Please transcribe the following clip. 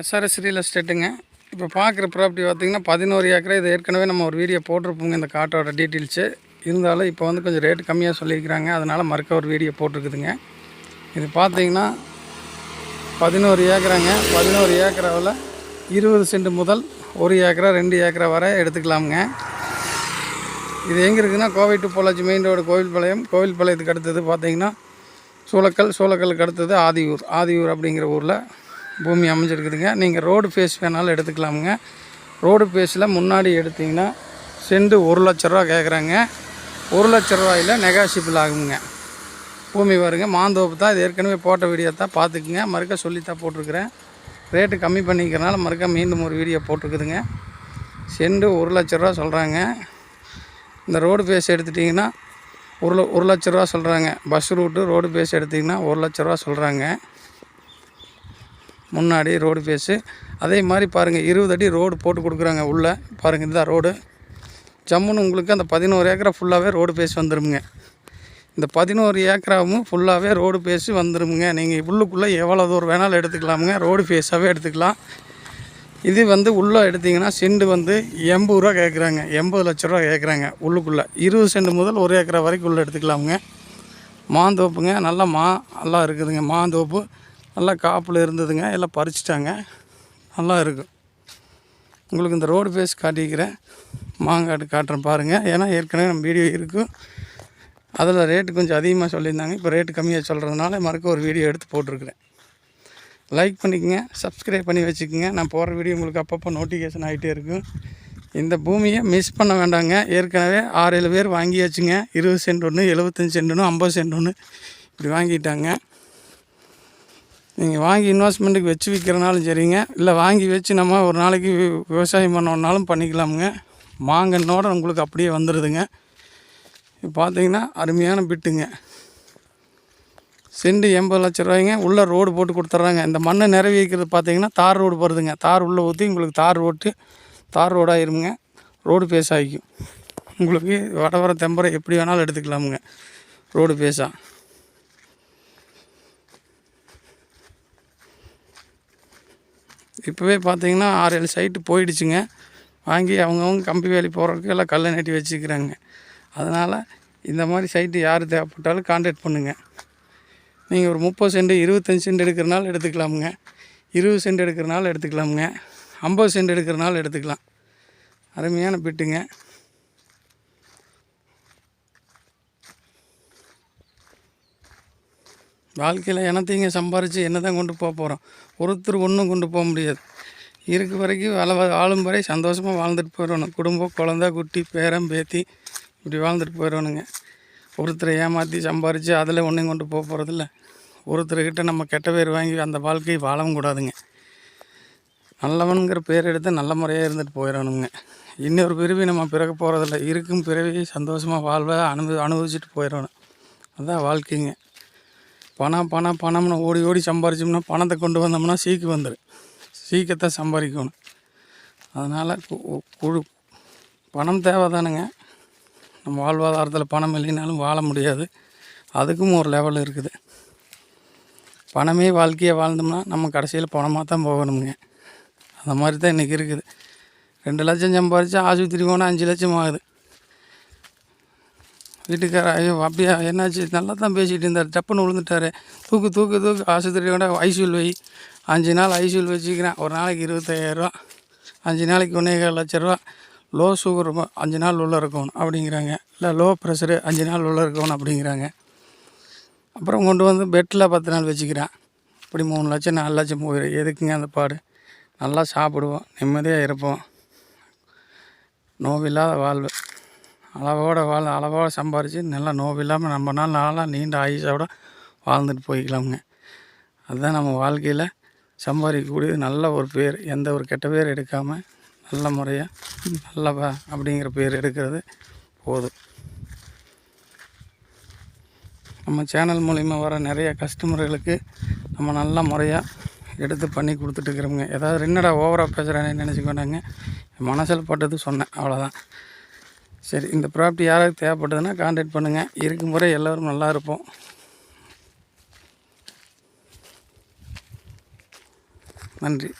SRS real எஸ்டேட்டுங்க இப்போ பார்க்குற property பார்த்தீங்கன்னா பதினோரு ஏக்கரை இது ஏற்கனவே நம்ம ஒரு வீடியோ போட்டிருப்போங்க இந்த காட்டோட டீட்டெயில்ஸு இருந்தாலும் இப்போ வந்து கொஞ்சம் ரேட்டு கம்மியாக சொல்லியிருக்கிறாங்க. அதனால் மறுக்க ஒரு வீடியோ போட்டிருக்குதுங்க. இது பார்த்தீங்கன்னா பதினோரு ஏக்கராங்க. பதினோரு ஏக்கராவில் இருபது சென்ட் முதல் ஒரு ஏக்கரா ரெண்டு ஏக்கரா வரை எடுத்துக்கலாமுங்க. இது எங்கே இருக்குதுன்னா Kovai to Pollachi main road Kovilpalayam. கோவில்பாளையத்துக்கு அடுத்தது பார்த்திங்கன்னா சூளக்கல் சூளக்கலுக்கு அடுத்தது ஆதியூர். ஆதியூர் அப்படிங்கிற ஊரில் பூமி அமைஞ்சிருக்குதுங்க. நீங்கள் ரோடு ஃபேஸ் வேணாலும் எடுத்துக்கலாமுங்க. ரோடு ஃபேஸில் முன்னாடி எடுத்திங்கன்னா செண்டு ஒரு லட்ச ரூபா கேட்குறாங்க ஒரு லட்ச ரூபாயில் நெகாசிபிள் ஆகுங்க. பூமி வருங்க மாந்தோப்பு தான். இது ஏற்கனவே போட்ட வீடியோ தான் பார்த்துக்குங்க. மறுக்க சொல்லி தான் போட்டிருக்கிறேன். ரேட்டு கம்மி பண்ணிக்கிறனால மறுக்க மீண்டும் ஒரு வீடியோ போட்டிருக்குதுங்க. செண்டு ஒரு லட்ச ரூபா சொல்கிறாங்க இந்த ரோடு பேஸ் எடுத்துட்டிங்கன்னா ஒரு ஒரு லட்ச ரூபா சொல்கிறாங்க பஸ் ரூட்டு ரோடு பேஸ் எடுத்திங்கன்னா ஒரு லட்ச ரூபா சொல்கிறாங்க முன்னாடி ரோடு பேஸு அதே மாதிரி பாருங்கள் இருபது அடி ரோடு போட்டு கொடுக்குறாங்க உள்ளே. பாருங்கள் இதுதான் ரோடு. ஜம்முன்னு உங்களுக்கு அந்த பதினோரு ஏக்கரை ஃபுல்லாகவே ரோடு பேஸ் வந்துருமுங்க. இந்த பதினோரு ஏக்கராவும் ஃபுல்லாகவே ரோடு பேஸு வந்துருமுங்க. நீங்கள் உள்ளுக்குள்ளே எவ்வளோ தூரம் வேணாலும் எடுத்துக்கலாமுங்க. ரோடு பேஸாகவே எடுத்துக்கலாம். இது வந்து உள்ளே எடுத்திங்கன்னா செண்டு வந்து எண்பது ரூபா கேட்குறாங்க எண்பது லட்ச ரூபா கேட்குறாங்க உள்ளுக்குள்ளே. இருபது செண்டு முதல் ஒரு ஏக்கரா வரைக்கும் உள்ளே எடுத்துக்கலாமுங்க. மாந்தோப்புங்க நல்லா மா நல்லா இருக்குதுங்க மாந்தோப்பு. நல்லா காப்பில் இருந்ததுங்க. எல்லாம் பறிச்சிட்டாங்க. நல்லா இருக்கும் உங்களுக்கு இந்த ரோடு பேஸ் காட்டிக்கிறேன் மாங்காடு காட்டுறேன் பாருங்கள் ஏன்னா ஏற்கனவே நம்ம வீடியோ இருக்கும் அதில் ரேட்டு கொஞ்சம் அதிகமாக சொல்லியிருந்தாங்க. இப்போ ரேட்டு கம்மியாக சொல்கிறதுனால மறுக்க ஒரு வீடியோ எடுத்து போட்டிருக்கிறேன். லைக் பண்ணிக்கோங்க. சப்ஸ்கிரைப் பண்ணி வச்சுக்கோங்க. நான் போடுற வீடியோ உங்களுக்கு அப்பப்போ நோட்டிஃபிகேஷன் ஆகிட்டே இருக்கும் இந்த பூமியை மிஸ் பண்ண வேண்டாங்க. ஏற்கனவே ஆறு ஏழு பேர் வாங்கியாச்சுங்க. இருபது சென்ட் ஒன்று எழுபத்தஞ்சி சென்ட் ஒன்று ஐம்பது சென்ட் ஒன்று இப்படி வாங்கிட்டாங்க. நீங்கள் வாங்கி இன்வெஸ்ட்மெண்ட்டுக்கு வச்சு விற்கிறனாலும் சரிங்க. இல்லை வாங்கி வச்சு நம்ம ஒரு நாளைக்கு வி- விவசாயம் பண்ணோன்னாலும் பண்ணிக்கலாமுங்க. மாங்கன்னோட உங்களுக்கு அப்படியே வந்துடுதுங்க இப்போ பார்த்தீங்கன்னா அருமையான பிட்டுங்க. செண்டு எண்பது லட்ச ரூபாய்ங்க. உள்ளே ரோடு போட்டு கொடுத்துட்றாங்க. இந்த மண்ணை நிறவி வைக்கிறது பார்த்தீங்கன்னா தார் ரோடு போடுதுங்க. தார் உள்ளே ஊற்றி உங்களுக்கு தார் ஓட்டு தார் ரோடாகிருமுங்க ரோடு பேஸ் ஆகிக்கும். உங்களுக்கு வடவர தெம்பரை எப்படி வேணாலும் எடுத்துக்கலாமுங்க. ரோடு பேஸாக இப்போவே பார்த்தீங்கன்னா ஆறு ஏழு சைட்டு போயிடுச்சுங்க. வாங்கி அவங்கவுங்க கம்பி வேலி போகிறதுக்கு எல்லாம் கல்லை நட்டி வச்சுக்கிறாங்க. அதனால் இந்த மாதிரி சைட்டு யார் தேவைப்பட்டாலும் கான்டாக்ட் பண்ணுங்கள் நீங்கள் ஒரு முப்பது சென்ட் இருபத்தஞ்சி சென்ட் எடுக்கிறனால எடுத்துக்கலாமுங்க. இருபது சென்ட் எடுக்கிறனால எடுத்துக்கலாமுங்க. ஐம்பது சென்ட் எடுக்கிறனால எடுத்துக்கலாம். அருமையான பிட்டுங்க வாழ்க்கையில் என்னத்தையும் சம்பாரித்து என்ன தான் கொண்டு போக போகிறோம் ஒருத்தர் ஒன்றும் கொண்டு போக முடியாது. இருக்க வரைக்கும் வாழ வாழும் வரை சந்தோஷமாக வாழ்ந்துட்டு போயிடணும். குடும்பம் குழந்த குட்டி பேரன் பேத்தி இப்படி வாழ்ந்துட்டு போயிடணுங்க. ஒருத்தரை ஏமாற்றி சம்பாரித்து அதில் ஒன்றையும் கொண்டு போக போகிறதில்ல ஒருத்தர்கிட்ட நம்ம கெட்ட பேர் வாங்கி அந்த வாழ்க்கையை வாழவும் கூடாதுங்க. நல்லவனுங்கிற பேர் எடுத்து நல்ல முறையாக இருந்துட்டு போயிடணுங்க. இன்னொரு பிறவி நம்ம பிறக்க போகிறதில்ல இருக்கும் பிறவி சந்தோஷமாக வாழ்வை அனுபவி அனுபவிச்சுட்டு போயிடணும். அதுதான் வாழ்க்கைங்க. பணம் பணம் பணம்னு ஓடி ஓடி சம்பாரிச்சோம்னா பணத்தை கொண்டு வந்தோம்னா சீக்கு வந்துடும் சீக்கிரத்தை சம்பாதிக்கணும். அதனால் கு- குழு பணம் தேவை தானுங்க நம்ம வாழ்வாதாரத்தில் பணம் இல்லைனாலும் வாழ முடியாது. அதுக்கும் ஒரு லெவல் இருக்குது. பணமே வாழ்க்கையை வாழ்ந்தோம்னா நம்ம கடைசியில் பணமாக தான் போகணுங்க அந்த மாதிரி தான் இன்றைக்கி இருக்குது. ரெண்டு லட்சம் சம்பாரிச்சா ஆஸ்பத்திரி போனால் அஞ்சு லட்சம் ஆகுது. வீட்டுக்கார ஐயோ அப்படியா என்னாச்சு? நல்லா தான் பேசிகிட்டு இருந்தார். டப்புன்னு விழுந்துட்டாரு தூக்கு தூக்கு தூக்கு ஆஸ்பத்திரி கூட ஐசியூல் வை. அஞ்சு நாள் ஐசியூல் வச்சுக்கிறேன். ஒரு நாளைக்கு இருபத்தாயிரரூவா அஞ்சு நாளைக்கு ஒன்றே லட்ச ரூபா. லோ சுகர் அஞ்சு நாள் உள்ளே இருக்கணும் அப்படிங்கிறாங்க. இல்லை லோ ப்ரெஷரு அஞ்சு நாள் உள்ளே இருக்கணும் அப்படிங்கிறாங்க. அப்புறம் கொண்டு வந்து பெட்டில் பத்து நாள் வச்சுக்கிறேன். இப்படி மூணு லட்சம் நாலு லட்சம் போயிடும் எதுக்குங்க அந்த பாடு? நல்லா சாப்பிடுவோம். நிம்மதியாக இருப்போம். நோவில்லாத வாழ்வு. அளவோட வாழ அளவோட சம்பாரித்து நல்லா நோவில்லாமல் நம்ம நாள் நாளாக நீண்ட ஆயுஷோட வாழ்ந்துட்டு போய்க்கலாமுங்க. அதுதான் நம்ம வாழ்க்கையில் சம்பாதிக்கக்கூடியது நல்ல ஒரு பேர் எந்த ஒரு கெட்ட பேர் எடுக்காமல் நல்ல முறையாக நல்லவா அப்படிங்கிற பேர் எடுக்கிறது போதும். நம்ம சேனல் மூலிமா வர நிறைய கஸ்டமர்களுக்கு நம்ம நல்ல முறையாக எடுத்து பண்ணி கொடுத்துட்ருக்குறோங்க ஏதாவது என்னடா ஓவராக பேசுகிறேன்னு நினச்சிக்க வேண்டாங்க மனசில் பட்டது சொன்னேன் அவ்வளோதான் சரி இந்த ப்ராப்பர்ட்டி யாராவது தேவைப்பட்டதுன்னா காண்டாக்ட் பண்ணுங்கள் இருக்கும் முறை எல்லோரும் நல்லா இருப்போம். நன்றி.